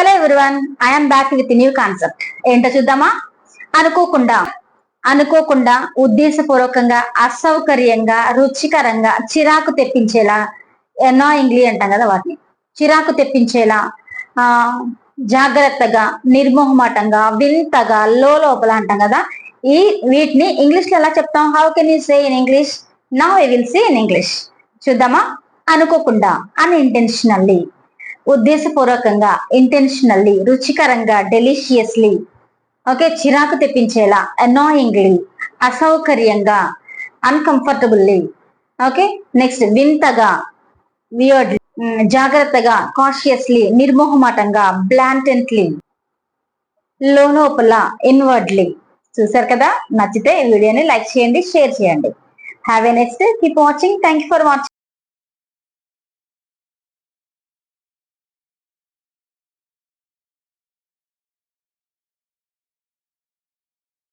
Hello everyone I'm back with new concept ఏంటో చూద్దామా? అనుకోకుండా అనుకోకుండా ఉద్దేశపూర్వకంగా అసౌకర్యంగా రుచికరంగా చిరాకు తెప్పించేలా ఎనాయింగ్లీ అంటాం కదా వాటిని. చిరాకు తెప్పించేలా ఆ జాగ్రత్తగా నిర్మోహమాటంగా వింతగా లోపల అంటాం కదా. ఈ వీటిని ఇంగ్లీష్లో ఎలా చెప్తాం? How can you say in English నా I will say in English చూద్దామా? అనుకోకుండా అన్ఇంటెన్షనల్లీ ఉద్దేశపూర్వకంగా ఇంటెన్షనల్లీ రుచికరంగా డెలిషియస్లీ ఓకే చిరాకు తెప్పించేలా అనాయింగ్లీ అసౌకర్యంగా అన్కంఫర్టబుల్లీ ఓకే నెక్స్ట్ వింతగా వియర్డ్ mm, జాగ్రత్తగా కాషియస్లీ నిర్మోహమాటంగా బ్లాంటెంట్లీ లోలోపల ఇన్వర్డ్లీ చూసారు కదా? నచ్చితే ఈ వీడియోని లైక్ చేయండి షేర్ చేయండి. Have a next keep watching thank you for watching